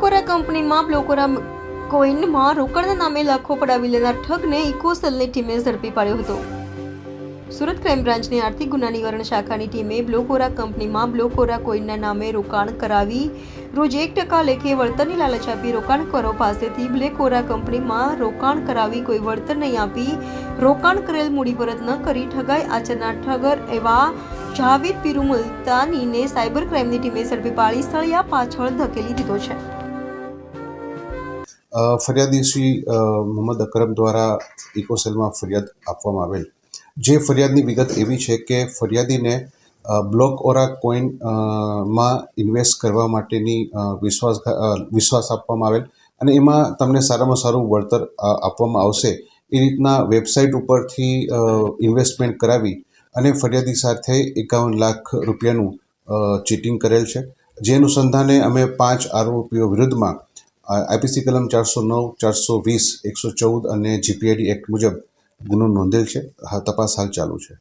કંપનીમાં બ્લોકોરા કોઈનમાં રોકડના નામે લાખો પડાવી લેનાર ઠગને ઇકોસેલની ટીમે ઝડપી પાડ્યો હતો. સુરત ક્રાઇમ બ્રાન્ચની આર્થિક ગુના નિવારણ શાખાની ટીમે બ્લોકોરા કંપનીમાં બ્લોકોરા કોઈનના નામે રોકાણ કરાવી રોજ એક ટકા લેખે વળતરની લાલચ આપી રોકાણકારો પાસેથી બ્લેકોરા કંપનીમાં રોકાણ કરાવી કોઈ વળતર નહીં આપી રોકાણ કરેલ મૂડી પરત ન કરી ઠગાઈ આચરનાર ઠગર એવા જાવેદ પિરુમુલતાનીને સાયબર ક્રાઇમની ટીમે ઝડપી પાડી સળિયા પાછળ ધકેલી દીધો છે. અ, ફરિયાદી શ્રી મોહમ્મદ અકરમ દ્વારા ઇકોસેલમાં ફરિયાદ આપવામાં આવેલ. જે ફરિયાદની વિગત એવી છે કે ફરિયાદીને બ્લોક ઓરા કોઈનમાં ઇન્વેસ્ટ કરવા માટેની વિશ્વાસ વિશ્વાસ આપવામાં આવેલ અને એમાં તમને સારામાં સારું વળતર આપવામાં આવશે. એ રીતના વેબસાઇટ ઉપરથી ઇન્વેસ્ટમેન્ટ કરાવી અને ફરિયાદી સાથે એકાવન લાખ રૂપિયાનું ચીટિંગ કરેલ છે. જે અનુસંધાને અમે પાંચ આરોપીઓ વિરુદ્ધમાં આઈપીસી કલમ ચારસો નવ, ચારસો વીસ, એકસો ચૌદ અને જીપીઆઈડી એક્ટ મુજબ ગુનો નોંધેલ છે. તપાસ હાલ ચાલુ છે.